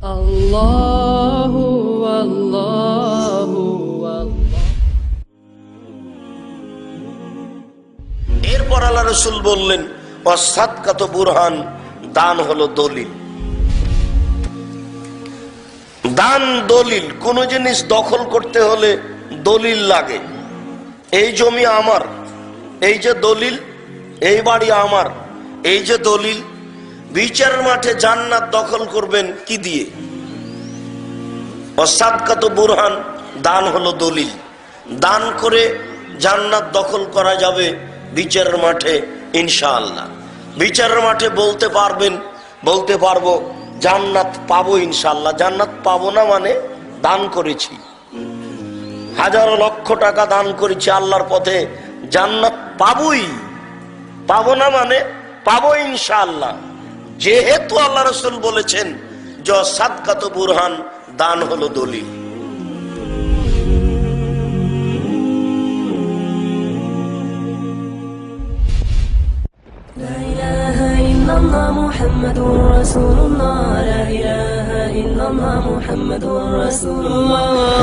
الله والله والله এরপর আল্লাহ রসুল বললেন অসাদকাত বুরহান দান হলো দলিল দান দলিল কোন জিনিস দখল করতে হলে দলিল লাগে এই জমি আমার এই যে দলিল এই বাড়ি আমার এই যে দলিল বিচার মাঠে জান্নাত দখল করবেন কি দিয়ে? অসাদকাত বুরহান, দান হলো দলিল। দান করে জান্নাত দখল করা যাবে বিচারের মাঠে, ইনশাআল্লাহ। বিচারের মাঠে বলতে পারবেন, বলতে পারব, জান্নাত পাবো ইনশাআল্লাহ। জান্নাত পাবো না মানে দান করেছি। হাজারো লক্ষ টাকা দান করেছি আল্লাহর পথে, জান্নাত পাবই। পাবো না মানে পাবো ইনশাআল্লাহ। যেহেতু আল্লাহ রসুল বলেছেন যে সাদকাত বুরহান দান হলো দলিল لا إله إلا الله محمد رسول الله لا إله إلا الله محمد رسول الله